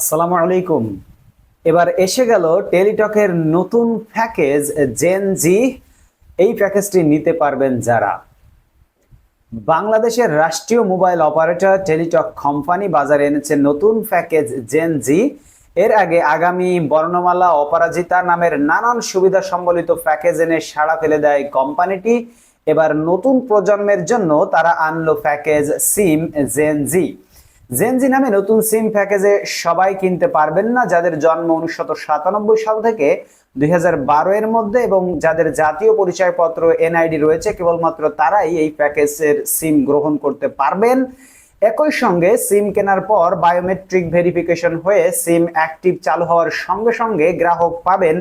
আসসালামু আলাইকুম। এবার এসে গেল টেলিটকের নতুন প্যাকেজ জেন জি এই প্যাকেজটি নিতে পারবেন যারা। বাংলাদেশের রাষ্ট্রীয় মোবাইল অপারেটর টেলিটক কোম্পানি বাজারে এনেছে নতুন প্যাকেজ জেন জি এর আগে আগামী বর্ণমালা অপরাজিতা নামের নানান সুবিধা সম্বলিত প্যাকেজ এনে সাড়া ফেলে দেয় কোম্পানিটি। এবার নতুন প্রজন্মের জন্য তারা আনলো package SIM Gen Z Gen Z নামে নতুন সিম প্যাকেজে সবাই কিনতে পারবেন না, যাদের জন্ম উনিশশো সাতানব্বই সাল থেকে দু হাজার বারো এর মধ্যে এবং যাদের জাতীয় পরিচয়পত্র, এনআইডি রয়েছে, কেবলমাত্র তারাই এই প্যাকেজের সিম গ্রহণ করতে পারবেন। একই সঙ্গে সিম কেনার পর বায়োমেট্রিক ভেরিফিকেশন হয়ে সিম অ্যাক্টিভ চালু হওয়ার সঙ্গে সঙ্গে গ্রাহক পাবেন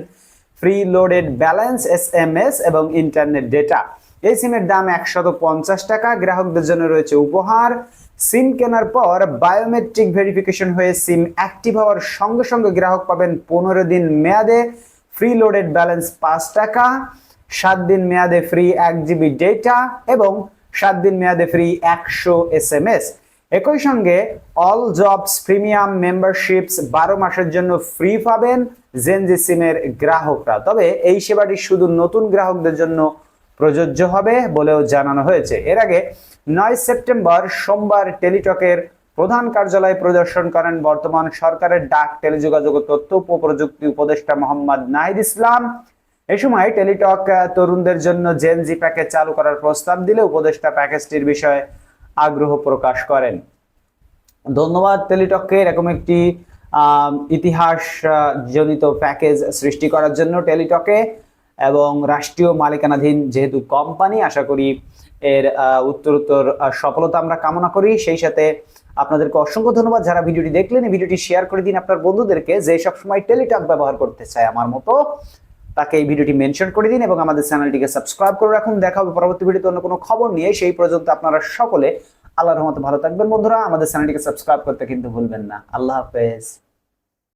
free loaded balance, S M S এবং ইন্টারনেট ডেটা। এই সিমের দাম একশত পঞ্চাশ টাকা। গ্রাহকদের জন্য রয়েছে উপহার। সিম কেনার পর বায়োমেট্রিক ভেরিফিকেশন হয়ে সিম অ্যাক্টিভ হওয়ার সঙ্গে সঙ্গে গ্রাহক পাবেন পনেরো দিন মেয়াদে ফ্রি লোডেড ব্যালেন্স পাঁচ টাকা, সাত দিন মেয়াদে ফ্রি এক জিবি ডেটা এবং সাত দিন মেয়াদে ফ্রি একশো এস এম এস একই সঙ্গে অল জবস প্রিমিয়াম মেম্বারশিপস বারো মাসের জন্য ফ্রি পাবেন জেনজি সিমের গ্রাহকরা। তবে এই সেবাটি শুধু নতুন গ্রাহকদের জন্য প্রযোজ্য হবে বলেও জানানো হয়েছে। এর আগে নয় সেপ্টেম্বর সোমবার টেলিটকের প্রধান কার্যালয় প্রদর্শন করেন বর্তমান সরকারের ডাক টেলিযোগাযোগ তথ্য ও প্রযুক্তি উপদেষ্টা মোহাম্মদ নাহিদ ইসলাম। এ সময় টেলিটক তরুণদের জন্য জেনজি প্যাকেজ চালু করার প্রস্তাব দিলে উপদেষ্টা প্যাকেজটির বিষয়ে আগ্রহ প্রকাশ করেন। ধন্যবাদ টেলিটককে। এরকম একটি ইতিহাস জনিত প্যাকেজ সৃষ্টি করার জন্য টেলিটকে। এবং রাষ্ট্রীয় মালিকানাধীন যেহেতু কোম্পানি, আশা করি এর উত্তরোত্তর সফলতা আমরা কামনা করি। সেই সাথে আপনাদেরকে অসংখ্য ধন্যবাদ যারা ভিডিওটি দেখলেন। ভিডিওটি শেয়ার করে দিন আপনার বন্ধুদেরকে যে সবসময় টেলিটক ব্যবহার করতে চায় আমার মতো। তাকে এই ভিডিওটি মেনশন করে দিন এবং আমাদের চ্যানেলটিকে সাবস্ক্রাইব করে রাখুন। দেখা হবে পরবর্তী ভিডিওতে অন্য কোনো খবর নিয়ে। সেই পর্যন্ত আপনারা সকলে আল্লাহর রহমতে ভালো থাকবেন বন্ধুরা। আমাদের চ্যানেলটিকে সাবস্ক্রাইব করতে কিন্তু ভুলবেন না। আল্লাহ হাফেজ।